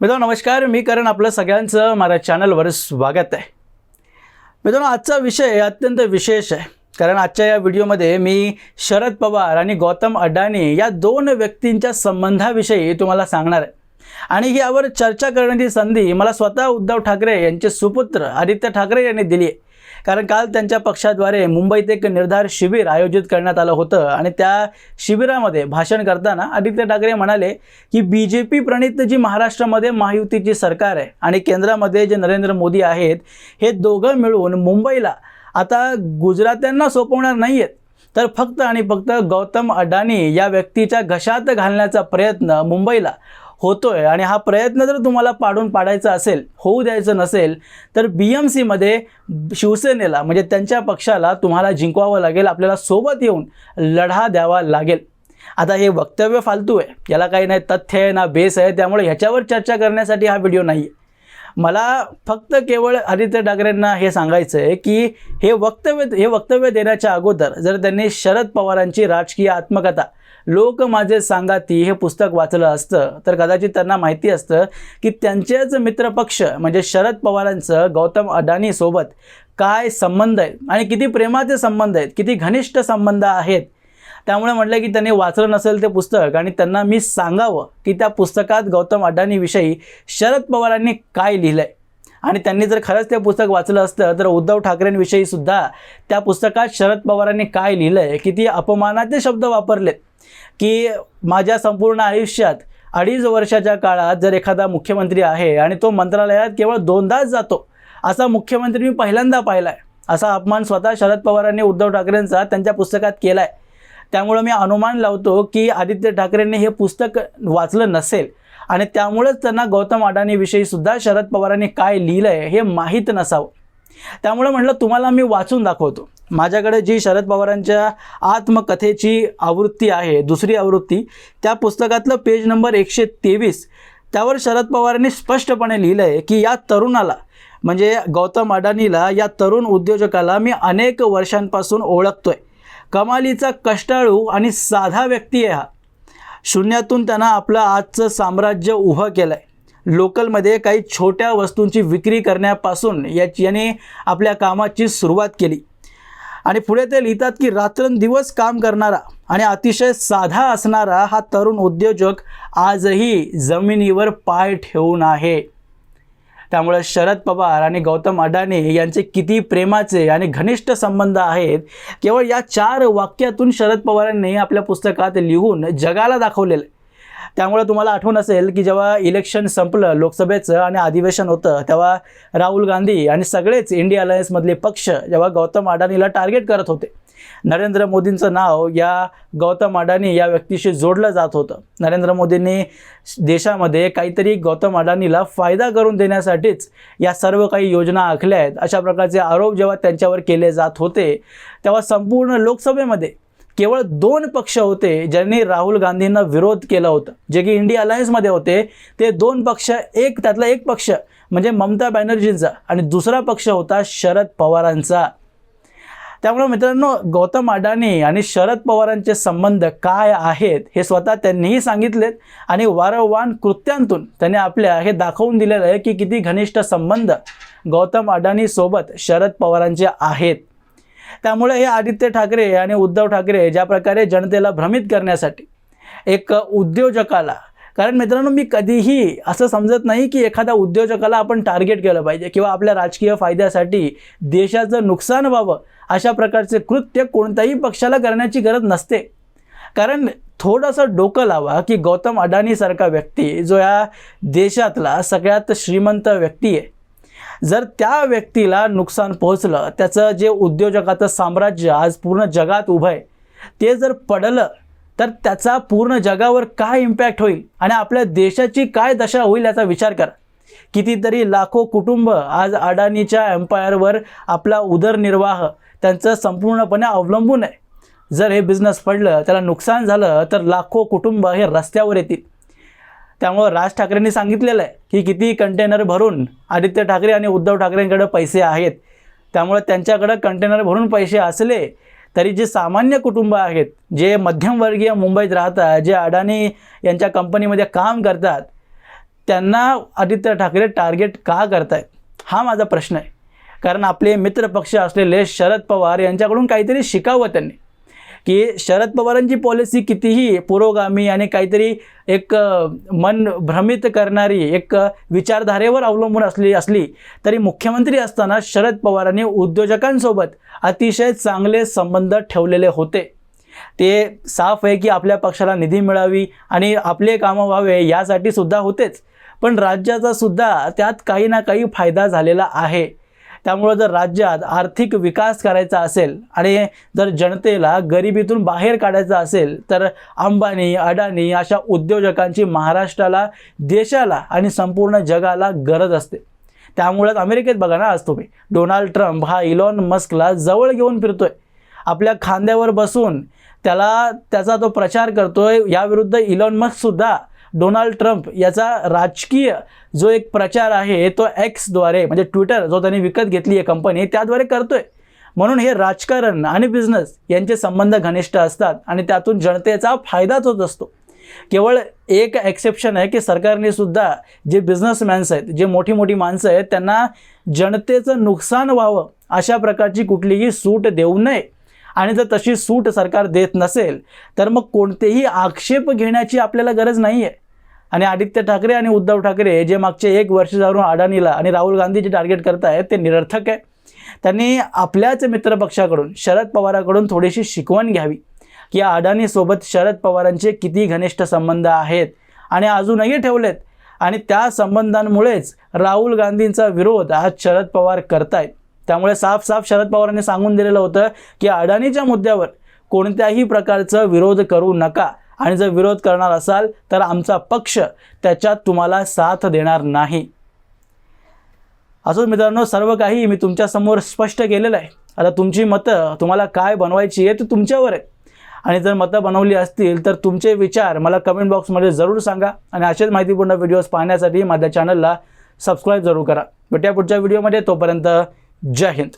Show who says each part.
Speaker 1: मित्रांनो नमस्कार. मी करण. आपलं सगळ्यांचं माझ्या चॅनलवर स्वागत आहे. मित्रांनो आजचा विषय अत्यंत विशेष आहे. कारण आजच्या या व्हिडिओमध्ये मी शरद पवार आणि गौतम अडाणी या दोन व्यक्तींच्या संबंधाविषयी तुम्हाला सांगणार आहे. आणि यावर चर्चा करण्याची संधी मला स्वतः उद्धव ठाकरे यांचे सुपुत्र आदित्य ठाकरे यांनी दिली आहे. कारण काल त्यांच्या पक्षाद्वारे मुंबईत एक निर्धार शिबिर आयोजित करण्यात आलं होतं. आणि त्या शिबिरामध्ये भाषण करताना आदित्य ठाकरे म्हणाले की बी जे पी प्रणित जी महाराष्ट्रामध्ये महायुतीची सरकार आहे आणि केंद्रामध्ये जे नरेंद्र मोदी आहेत हे दोघं मिळून मुंबईला आता गुजरात्यांना सोपवणार नाही आहेत तर फक्त आणि फक्त गौतम अडाणी या व्यक्तीच्या घशात घालण्याचा प्रयत्न मुंबईला होतोय. आणि हा प्रयत्न जर तुम्हाला पाडून पाडायचा असेल होऊ द्यायचं नसेल तर बी एम सीमध्ये शिवसेनेला म्हणजे त्यांच्या पक्षाला तुम्हाला जिंकवावं लागेल आपल्याला सोबत येऊन लढा द्यावा लागेल. आता हे वक्तव्य फालतू आहे. याला काही नाही तथ्य आहे ना बेस आहे. त्यामुळे ह्याच्यावर चर्चा करण्यासाठी हा व्हिडिओ नाही आहे मला फक्त केवळ आदित्य ठाकरेंना हे सांगायचं आहे की हे वक्तव्य हे वक्तव्य देण्याच्या अगोदर जर त्यांनी शरद पवारांची राजकीय आत्मकथा लोक माझे सांगाती हे पुस्तक वाचलं असतं तर कदाचित त्यांना माहिती असतं की त्यांचेच मित्रपक्ष म्हणजे शरद पवारांचं गौतम अडाणीसोबत काय संबंध आहेत आणि किती प्रेमाचे संबंध आहेत किती घनिष्ठ संबंध आहेत त्यामुळे म्हटलं की त्यांनी वाचलं नसेल ते पुस्तक आणि त्यांना मी सांगावं की त्या पुस्तकात गौतम अडाणीविषयी शरद पवारांनी काय लिहिलं आहे आणि त्यांनी जर खरंच ते पुस्तक वाचलं असतं तर उद्धव ठाकरेंविषयी सुद्धा त्या पुस्तकात शरद पवारांनी काय लिहिलं आहे किती अपमानाचे शब्द वापरलेत. की माझ्या संपूर्ण आयुष्यात अडीच वर्षाच्या काळात जर एखादा मुख्यमंत्री आहे आणि तो मंत्रालयात केवळ दोनदाच जातो असा मुख्यमंत्री मी पहिल्यांदा पाहिला आहे असा अपमान स्वतः शरद पवारांनी उद्धव ठाकरेंचा त्यांच्या पुस्तकात केला आहे त्यामुळं मी अनुमान लावतो की आदित्य ठाकरेंनी हे पुस्तक वाचलं नसेल. आणि त्यामुळेच त्यांना गौतम अडाणीविषयी सुद्धा शरद पवारांनी काय लिहिलं आहे हे माहीत नसावं. त्यामुळे म्हटलं तुम्हाला मी वाचून दाखवतो. माझ्याकडे जी शरद पवारांच्या आत्मकथेची आवृत्ती आहे दुसरी आवृत्ती त्या पुस्तकातलं पेज नंबर एकशे तेवीस त्यावर शरद पवारांनी स्पष्टपणे लिहिलं आहे की या तरुणाला म्हणजे गौतम अडाणीला या तरुण उद्योजकाला मी अनेक वर्षांपासून ओळखतोय. कमालीचा कष्टाळू आणि साधा व्यक्ती आहे हा. शून्यातून त्यांना आपलं आजचं साम्राज्य उभं केलं आहे लोकलमध्ये काही छोट्या वस्तूंची विक्री करण्यापासून याची याने आपल्या कामाची सुरुवात केली. आणि पुढे ते लिहितात की रात्रंदिवस काम करणारा आणि अतिशय साधा असणारा हा तरुण उद्योजक आजही जमिनीवर पाय ठेवून आहे. त्यामुळे शरद पवार आणि गौतम अडाणी यांचे किती प्रेमाचे आणि घनिष्ठ संबंध आहेत केवळ या चार वाक्यातून शरद पवारांनी आपल्या पुस्तकात लिहून जगाला दाखवलेलं आहे. त्यामुळे तुम्हाला आठवण असेल की जेव्हा इलेक्शन संपलं लोकसभेचं आणि अधिवेशन होतं तेव्हा राहुल गांधी आणि सगळेच इंडिया अलायन्समधले पक्ष जेव्हा गौतम अडाणीला टार्गेट करत होते. नरेंद्र मोदींचं नाव या गौतम अडाणी या व्यक्तीशी जोडलं जात होतं. नरेंद्र मोदींनी देशामध्ये काहीतरी गौतम अडाणीला फायदा करून देण्यासाठीच या सर्व काही योजना आखल्या आहेत. अशा प्रकारचे आरोप जेव्हा त्यांच्यावर केले जात होते तेव्हा संपूर्ण लोकसभेमध्ये केवळ दोन पक्ष होते ज्यांनी राहुल गांधींना विरोध केला होता. जे की इंडिया अलायन्समध्ये होते ते दोन पक्ष एक त्यातला एक पक्ष म्हणजे ममता बॅनर्जींचा आणि दुसरा पक्ष होता शरद पवारांचा. त्यामुळे मित्रांनो गौतम अडाणी आणि शरद पवारांचे संबंध काय आहेत हे स्वतः त्यांनीही सांगितलेत आणि वारंवार कृत्यांतून त्यांनी आपल्या हे दाखवून दिलेलं आहे की किती घनिष्ठ संबंध गौतम अडाणीसोबत शरद पवारांचे आहेत. त्यामुळे हे आदित्य ठाकरे आणि उद्धव ठाकरे ज्या प्रकारे जनतेला भ्रमित करण्यासाठी एक उद्योजकाला कारण मित्रांनो मी कधीही असं समजत नाही की एखाद्या उद्योजकाला आपण टार्गेट केलं पाहिजे किंवा आपल्या राजकीय फायद्यासाठी देशाचं नुकसान व्हावं अशा प्रकारचे कृत्य कोणत्याही पक्षाला करण्याची गरज नसते. कारण थोडंसं डोकं लावा की गौतम अडाणीसारखा व्यक्ती जो या देशातला सगळ्यात श्रीमंत व्यक्ती आहे. जर त्या व्यक्तीला नुकसान पोहोचलं त्याचं जे उद्योजकाचं साम्राज्य आज पूर्ण जगात उभं आहे ते जर पडलं तर त्याचा पूर्ण जगावर काय इम्पॅक्ट होईल? आणि आपल्या देशाची काय दशा होईल याचा विचार करा. कितीतरी लाखो कुटुंब आज अडाणीच्या एम्पायरवर आपला उदरनिर्वाह त्यांचं संपूर्णपणे अवलंबून आहे. जर हे बिझनेस पडलं त्याला नुकसान झालं तर लाखो कुटुंब हे रस्त्यावर येतील. त्यामुळं राज ठाकरेंनी सांगितलेलं आहे की किती कंटेनर भरून आदित्य ठाकरे आणि उद्धव ठाकरेंकडे पैसे आहेत. त्यामुळे त्यांच्याकडं कंटेनर भरून पैसे असले तरी जे सामान्य कुटुंब आहेत जे मध्यमवर्गीय मुंबईत राहतात जे अडाणी यांच्या कंपनीमध्ये काम करतात त्यांना आदित्य ठाकरे टार्गेट का करतायत? हा माझा प्रश्न आहे. कारण आपले मित्रपक्ष असलेले शरद पवार यांच्याकडून काहीतरी शिकावं त्यांनी. की शरद पवारांची पॉलिसी कितीही पुरोगामी आणि काहीतरी एक मन भ्रमित करणारी एक विचारधारेवर अवलंबून असली असली तरी मुख्यमंत्री असताना शरद पवारांनी उद्योजकांसोबत अतिशय चांगले संबंध ठेवलेले होते. ते साफ आहे की आपल्या पक्षाला निधी मिळावी आणि आपले कामं व्हावे यासाठी सुद्धा होतेच. पण राज्याचा सुद्धा त्यात काही ना काही फायदा झालेला आहे. त्यामुळं जर राज्यात आर्थिक विकास करायचा असेल आणि जर जनतेला गरिबीतून बाहेर काढायचं असेल तर अंबानी अडाणी अशा उद्योजकांची महाराष्ट्राला देशाला आणि संपूर्ण जगाला गरज असते. त्यामुळेच अमेरिकेत बघा ना आज तुम्ही डोनाल्ड ट्रम्प हा इलॉन मस्कला जवळ घेऊन फिरतोय. आपल्या खांद्यावर बसून त्याला त्याचा तो प्रचार करतोय याविरुद्ध इलॉन मस्कसुद्धा डोनाल्ड ट्रम्प याचा राजकीय जो एक प्रचार आहे तो एक्सद्वारे म्हणजे ट्विटर जो त्यांनी विकत घेतली आहे कंपनी त्याद्वारे करतोय. म्हणून हे राजकारण आणि बिझनेस यांचे संबंध घनिष्ठ असतात आणि त्यातून जनतेचा फायदाच होत असतो. केवळ एक एक्सेप्शन आहे की सरकारने सुद्धा जे बिझनेसमॅन्स आहेत जे मोठी मोठी माणसं आहेत त्यांना जनतेचं नुकसान व्हावं अशा प्रकारची कुठलीही सूट देऊ नये. आणि जर तशी सूट सरकार देत नसेल तर मग कोणतेही आक्षेप घेण्याची आपल्याला गरज नाही आहे आणि आदित्य ठाकरे आणि उद्धव ठाकरे जे मागचे एक वर्ष जाऊन अडाणीला आणि राहुल गांधी जे टार्गेट करत आहेत ते निरर्थक आहे. त्यांनी आपल्याच मित्रपक्षाकडून शरद पवाराकडून थोडीशी शिकवण घ्यावी की या अडाणीसोबत शरद पवारांचे किती घनिष्ठ संबंध आहेत आणि अजूनही ठेवलेत. आणि त्या संबंधांमुळेच राहुल गांधींचा विरोध आज शरद पवार करतायत. त्यामुळे साफ साफ शरद पवारांनी सांगून दिलेलं होतं की अडाणीच्या मुद्द्यावर कोणत्याही प्रकारचं विरोध करू नका. आणि जर विरोध करणार असाल तर आमचा पक्ष त्याच्यात तुम्हाला साथ देणार नाही. असंच मित्रांनो सर्व काही मी तुमच्यासमोर स्पष्ट केलेलं आहे. आता तुमची मतं तुम्हाला काय बनवायची आहे ते तुमच्यावर आहे. आणि जर मतं बनवली असतील तर तुमचे विचार मला कमेंट बॉक्समध्ये जरूर सांगा. आणि असेच माहितीपूर्ण व्हिडिओज पाहण्यासाठी माझ्या चॅनलला सबस्क्राईब जरूर करा. भेटूया पुढच्या व्हिडिओमध्ये. तोपर्यंत जय हिंद